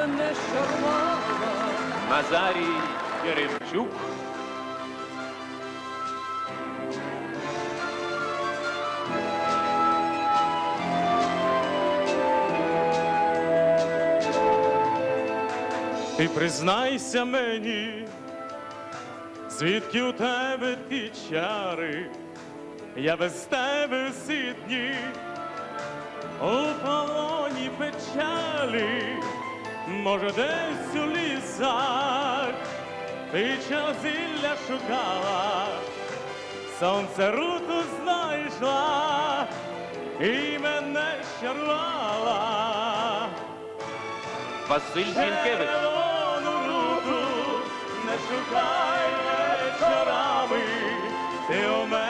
мене шармала. Назарій Яремчук. Ти признайся мені, звідки у тебе ті чари, я без тебе всі дні у полоні печалі, може, десь у лісах ти зілля шукала, сонце руту знайшла і мене щарувала. Василь Зінкевич. Руку не шукай вечорами, ти у мене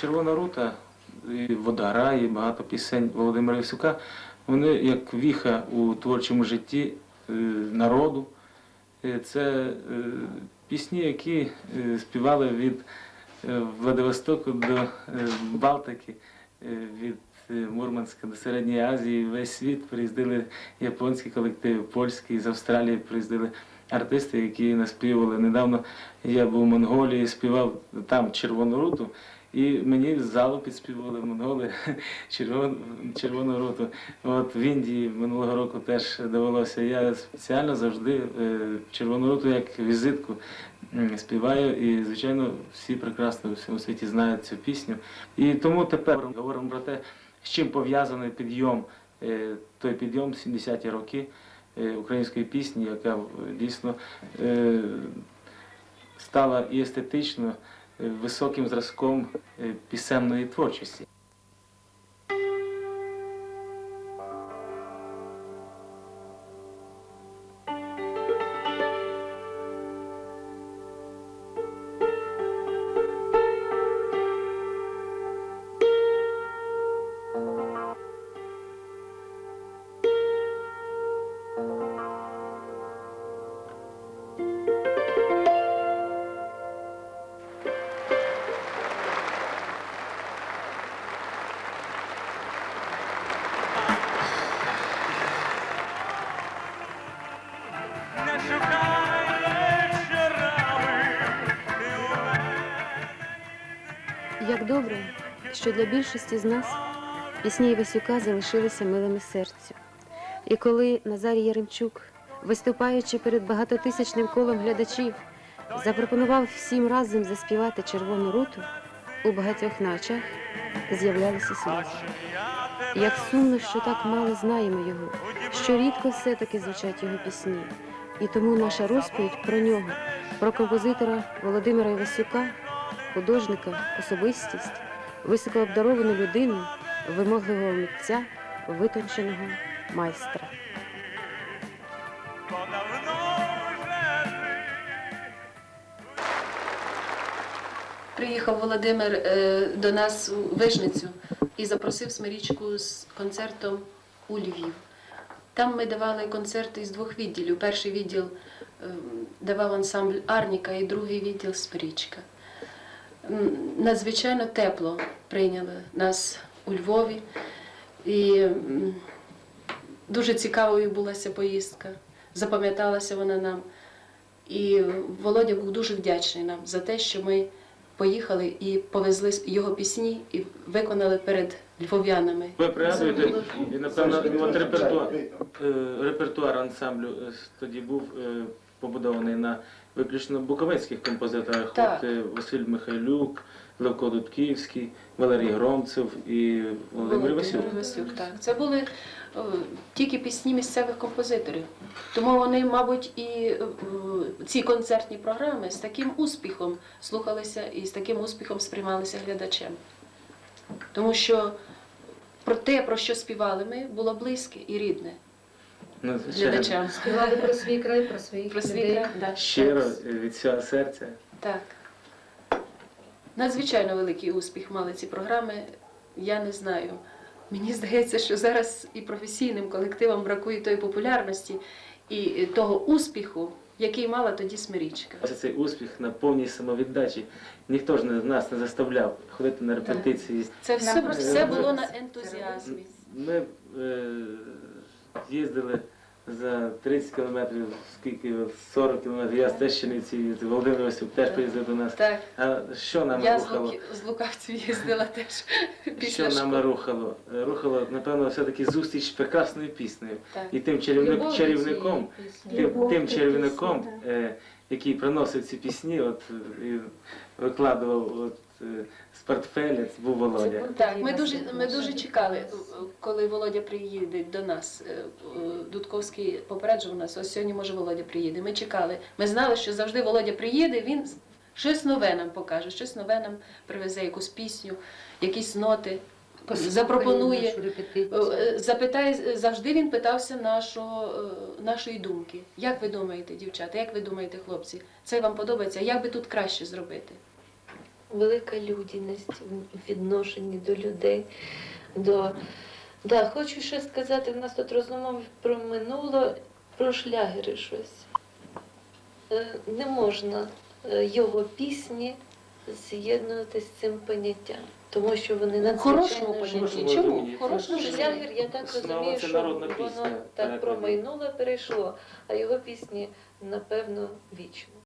Червона рута, і Водара, і багато пісень Володимира Івсюка, вони як віха у творчому житті е, народу. Е, Це е, пісні, які співали від Владивостоку до Балтики, від Мурманська до Середньої Азії, весь світ приїздили японські колективи, польські, з Австралії приїздили артисти, які наспівали. Недавно я був в Монголії, співав там Червону руту. І мені з залу підспівували монголи червону, червону руту. От в Індії минулого року теж довелося. Я спеціально завжди е, червону руту як візитку співаю, і звичайно всі прекрасно у всьому світі знають цю пісню. І тому тепер говоримо про те, з чим пов'язаний підйом, е, той підйом 70-ті роки е, української пісні, яка дійсно стала і естетично високим зразком е, пісенної творчості. Добре, що для більшості з нас пісні Івасюка залишилися милими серцю. І коли Назарій Яремчук, виступаючи перед багатотисячним колом глядачів, запропонував всім разом заспівати червону руту, у багатьох на очах з'являлися сльози. Як сумно, що так мало знаємо його, що рідко все-таки звучать його пісні. І тому наша розповідь про нього, про композитора Володимира Івасюка, художника, особистість, високообдаровану людину, вимогливого митця, витонченого майстра. Приїхав Володимир е, до нас у Вижницю і запросив Смирічку з концертом у Львів. Там ми давали концерти із двох відділів. Перший відділ е, давав ансамбль Арніка і другий відділ Смирічка. Надзвичайно тепло прийняли нас у Львові. І дуже цікавою була ця поїздка. Запам'яталася вона нам. І Володя був дуже вдячний нам за те, що ми поїхали і повезли його пісні і виконали перед львов'янами. Ви пригадуєте, і напевно от репертуар, е, репертуар ансамблю е, тоді був е, побудований на виключно буковинських композиторах. Так. От е, Василь Михайлюк, Левко Дудківський, Валерій Громцев і Володимир Васюк. Васюк, так. Це були е, тільки пісні місцевих композиторів. Тому вони, мабуть, і е, ці концертні програми з таким успіхом слухалися і з таким успіхом сприймалися глядачем. Тому що про те, про що співали ми, було близьке і рідне Ну, ще глядачам. Співали про свій край, про своїх Про свій людей. край, да. Щиро від всього серця. Так. Надзвичайно великий успіх мали ці програми. Я не знаю. Мені здається, що зараз і професійним колективам бракує тої популярності і того успіху, який мала тоді Смирічка. Ось цей успіх на повній самовіддачі. Ніхто ж не- нас не заставляв ходити на репетиції. Це все, все було на ентузіазмі. Ми е, їздили за 30 кілометрів, скільки 40 кілометрів. Я з Тещиниці, Володимир Васюк теж приїздив до нас. Так, А що нам я з, рухало? Луки- з Лукавців їздила теж Що нам рухало? Рухало, напевно, все-таки зустріч з прекрасною піснею. Так. І тим Любов до чарівником, цієї пісні. тим, Любов тим до чарівником, пісні, е, який приносив ці пісні, от е, і викладував от, е, з портфеля, це був Володя. Так, ми дуже, ми дуже чекали, коли Володя приїде до нас. Е, е, Дудковський попереджував нас, ось сьогодні може Володя приїде. Ми чекали. Ми знали, що завжди Володя приїде, він щось нове нам покаже, щось нове нам привезе, якусь пісню, якісь ноти, запропонує. репетицію. Е, Запитає, завжди він питався нашого, е, нашої думки. Як ви думаєте, дівчата, як ви думаєте, хлопці, це вам подобається? Як би тут краще зробити? велика людяність в відношенні до людей. До... Да, хочу ще сказати, в нас тут розмова про минуло, про шлягери щось. Е, Не можна е, його пісні з'єднувати з цим поняттям, тому що вони на хорошому поняття. Чому? понятті. Шлягер, я так розумію, це що народна воно пісня, так так, промайнуло, перейшло, а його пісні, напевно, вічно.